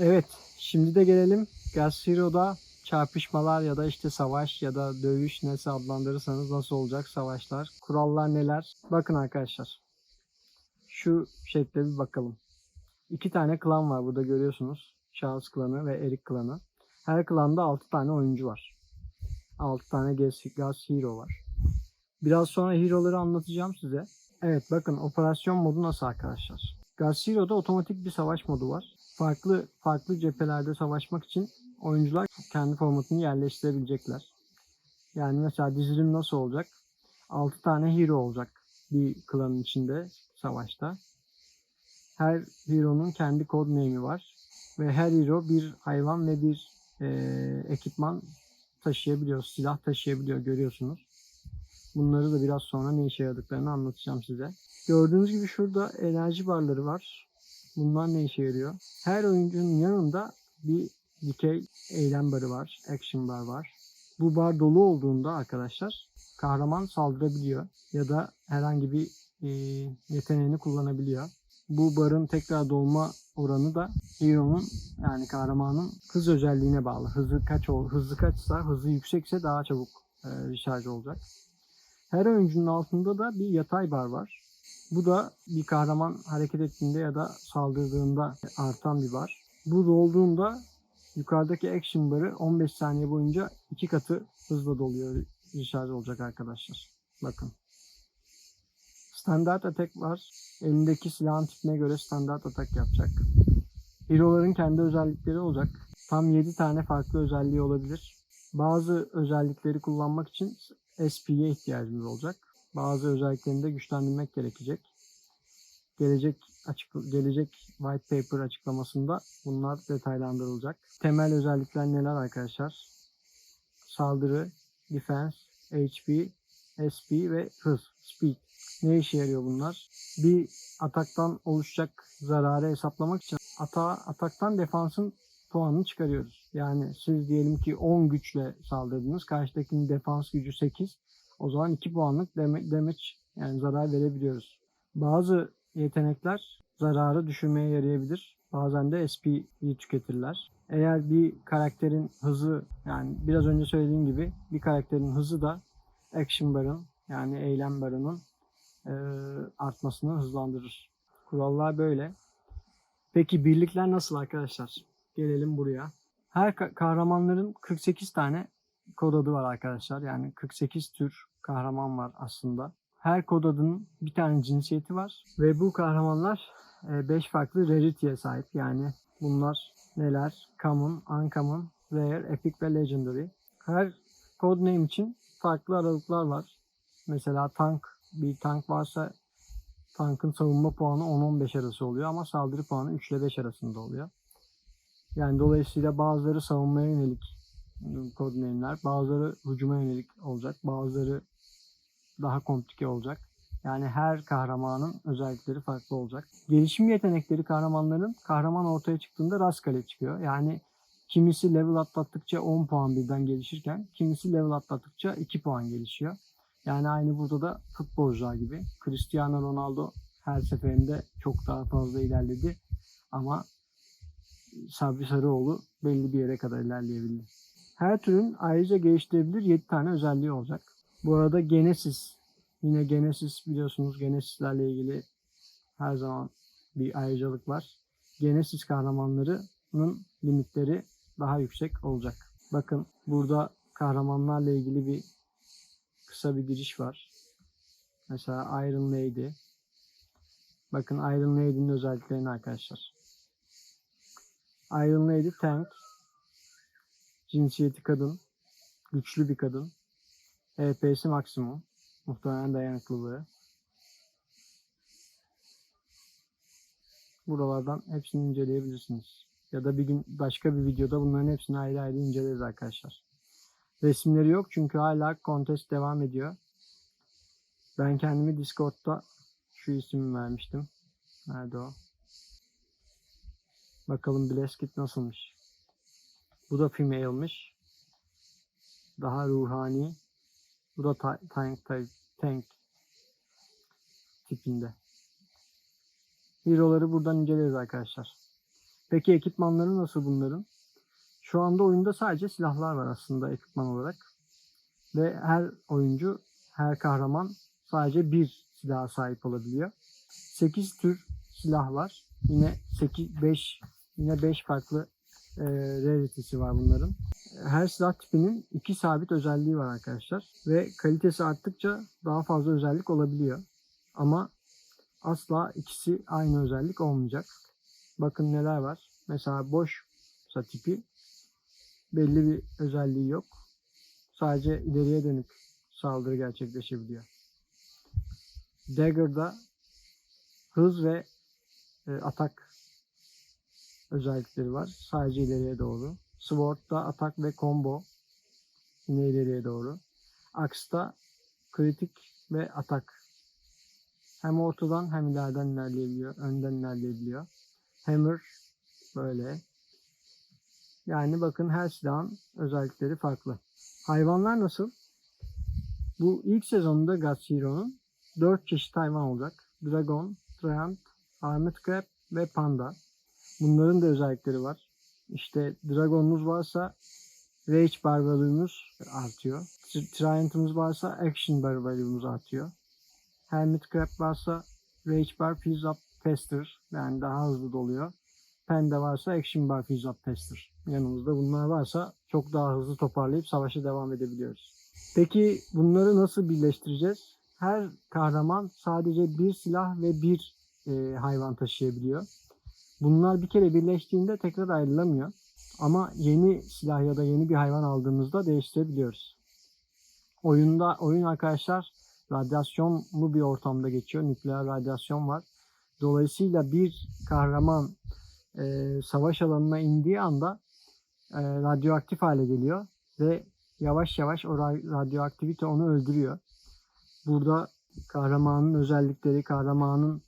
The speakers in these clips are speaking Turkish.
Evet, şimdi de gelelim Gas çarpışmalar ya da işte savaş ya da dövüş nasıl adlandırırsanız nasıl olacak savaşlar, kurallar neler. Bakın arkadaşlar, şu şekle bir bakalım. İki tane klan var burada görüyorsunuz. Charles klanı ve Eric klanı. Her klanda 6 tane oyuncu var. 6 tane Gas Hero var. Biraz sonra hero'ları anlatacağım size. Evet bakın operasyon modu nasıl arkadaşlar. Gas Hero'da otomatik bir savaş modu var. Farklı farklı cephelerde savaşmak için oyuncular kendi formatını yerleştirebilecekler. Yani mesela dizilim nasıl olacak? 6 tane hero olacak bir klanın içinde savaşta. Her hero'nun kendi kod name'i var. Ve her hero bir hayvan ve bir eee, ekipman taşıyabiliyor. Silah taşıyabiliyor görüyorsunuz. Bunları da biraz sonra ne işe yaradıklarını anlatacağım size. Gördüğünüz gibi şurada enerji barları var. Bunlar ne işe yarıyor? Her oyuncunun yanında bir dikey eylem barı var. Action bar var. Bu bar dolu olduğunda arkadaşlar kahraman saldırabiliyor ya da herhangi bir e, yeteneğini kullanabiliyor. Bu barın tekrar dolma oranı da Hero'nun yani kahramanın hız özelliğine bağlı. Hızı kaç ol, hızlı kaçsa, hızı yüksekse daha çabuk e, recharge olacak. Her oyuncunun altında da bir yatay bar var. Bu da bir kahraman hareket ettiğinde ya da saldırdığında artan bir bar. Bu dolduğunda yukarıdaki action barı 15 saniye boyunca iki katı hızla doluyor. Recharge olacak arkadaşlar. Bakın. Standart atak var. Elindeki silahın tipine göre standart atak yapacak. Hero'ların kendi özellikleri olacak. Tam 7 tane farklı özelliği olabilir. Bazı özellikleri kullanmak için SP'ye ihtiyacımız olacak. Bazı özelliklerini de güçlendirmek gerekecek. Gelecek açık gelecek white paper açıklamasında bunlar detaylandırılacak. Temel özellikler neler arkadaşlar? Saldırı, defense, HP, SP ve hız, speed. Ne işe yarıyor bunlar? Bir ataktan oluşacak zararı hesaplamak için ata ataktan defansın puanını çıkarıyoruz. Yani siz diyelim ki 10 güçle saldırdınız. Karşıdakinin defans gücü 8. O zaman 2 puanlık dam- damage yani zarar verebiliyoruz. Bazı yetenekler zararı düşürmeye yarayabilir. Bazen de SP'yi tüketirler. Eğer bir karakterin hızı yani biraz önce söylediğim gibi bir karakterin hızı da action bar'ın yani eylem barının e, artmasını hızlandırır. Kurallar böyle. Peki birlikler nasıl arkadaşlar? Gelelim buraya. Her ka- kahramanların 48 tane kod adı var arkadaşlar. Yani 48 tür kahraman var aslında. Her kod adının bir tane cinsiyeti var. Ve bu kahramanlar 5 farklı rarity'ye sahip. Yani bunlar neler? Common, Uncommon, Rare, Epic ve Legendary. Her codename için farklı aralıklar var. Mesela tank, bir tank varsa tankın savunma puanı 10-15 arası oluyor ama saldırı puanı 3 ile 5 arasında oluyor. Yani dolayısıyla bazıları savunmaya yönelik codename'ler, bazıları hücuma yönelik olacak, bazıları daha komplike olacak. Yani her kahramanın özellikleri farklı olacak. Gelişim yetenekleri kahramanların kahraman ortaya çıktığında rastgele çıkıyor. Yani kimisi level atlattıkça 10 puan birden gelişirken kimisi level atlattıkça 2 puan gelişiyor. Yani aynı burada da futbolcular gibi. Cristiano Ronaldo her seferinde çok daha fazla ilerledi. Ama Sabri Sarıoğlu belli bir yere kadar ilerleyebildi. Her türün ayrıca geliştirebilir 7 tane özelliği olacak. Bu arada Genesis, yine Genesis biliyorsunuz Genesislerle ilgili her zaman bir ayrıcalık var. Genesis kahramanlarının limitleri daha yüksek olacak. Bakın burada kahramanlarla ilgili bir kısa bir giriş var. Mesela Iron Lady. Bakın Iron Lady'nin özelliklerini arkadaşlar. Iron Lady tank. Cinsiyeti kadın. Güçlü bir kadın. HP'si maksimum. Muhtemelen dayanıklılığı. Buralardan hepsini inceleyebilirsiniz. Ya da bir gün başka bir videoda bunların hepsini ayrı ayrı inceleriz arkadaşlar. Resimleri yok çünkü hala contest devam ediyor. Ben kendimi Discord'da şu ismi vermiştim. Nerede o? Bakalım Bleskit nasılmış. Bu da female'mış. Daha ruhani. Bu da ta- tank, tank, tank tipinde. Hero'ları buradan inceleriz arkadaşlar. Peki ekipmanları nasıl bunların? Şu anda oyunda sadece silahlar var aslında ekipman olarak. Ve her oyuncu, her kahraman sadece bir silaha sahip olabiliyor. 8 tür silah var. Yine 8 5 yine 5 farklı e, rarity'si var bunların. Her silah tipinin iki sabit özelliği var arkadaşlar ve kalitesi arttıkça daha fazla özellik olabiliyor. Ama asla ikisi aynı özellik olmayacak. Bakın neler var. Mesela boş tipi belli bir özelliği yok. Sadece ileriye dönük saldırı gerçekleşebiliyor. Dagger'da hız ve e, atak özellikleri var. Sadece ileriye doğru. Sword'da atak ve combo yine ileriye doğru. Axe'da kritik ve atak. Hem ortadan hem ileriden ilerleyebiliyor. Önden ilerleyebiliyor. Hammer böyle. Yani bakın her silahın özellikleri farklı. Hayvanlar nasıl? Bu ilk sezonunda God Zero'nun 4 çeşit hayvan olacak. Dragon, Treant, Armored Crab ve Panda. Bunların da özellikleri var. İşte Dragon'unuz varsa Rage Bar artıyor. Tr- Triumph'ınız varsa Action Bar artıyor. Hermit Crab varsa Rage Bar Fizz Up Faster yani daha hızlı doluyor. Panda varsa Action Bar Fizz Up Faster. Yanımızda bunlar varsa çok daha hızlı toparlayıp savaşa devam edebiliyoruz. Peki bunları nasıl birleştireceğiz? Her kahraman sadece bir silah ve bir e, hayvan taşıyabiliyor. Bunlar bir kere birleştiğinde tekrar ayrılamıyor. Ama yeni silah ya da yeni bir hayvan aldığımızda değiştirebiliyoruz. Oyunda oyun arkadaşlar radyasyonlu bir ortamda geçiyor. Nükleer radyasyon var. Dolayısıyla bir kahraman e, savaş alanına indiği anda e, radyoaktif hale geliyor ve yavaş yavaş o ra- radyoaktivite onu öldürüyor. Burada kahramanın özellikleri, kahramanın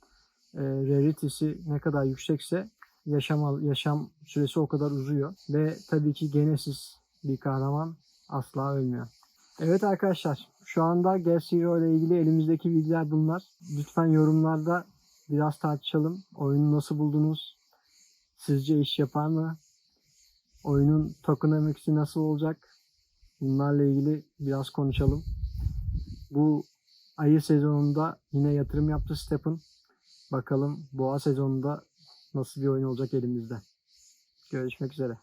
e, rarity'si ne kadar yüksekse yaşam yaşam süresi o kadar uzuyor ve tabii ki Genesis bir kahraman asla ölmüyor. Evet arkadaşlar şu anda Gas Hero ile ilgili elimizdeki bilgiler bunlar. Lütfen yorumlarda biraz tartışalım. Oyunu nasıl buldunuz? Sizce iş yapar mı? Oyunun tokenomics'i nasıl olacak? Bunlarla ilgili biraz konuşalım. Bu ayı sezonunda yine yatırım yaptı Stephen. Bakalım boğa sezonunda nasıl bir oyun olacak elimizde. Görüşmek üzere.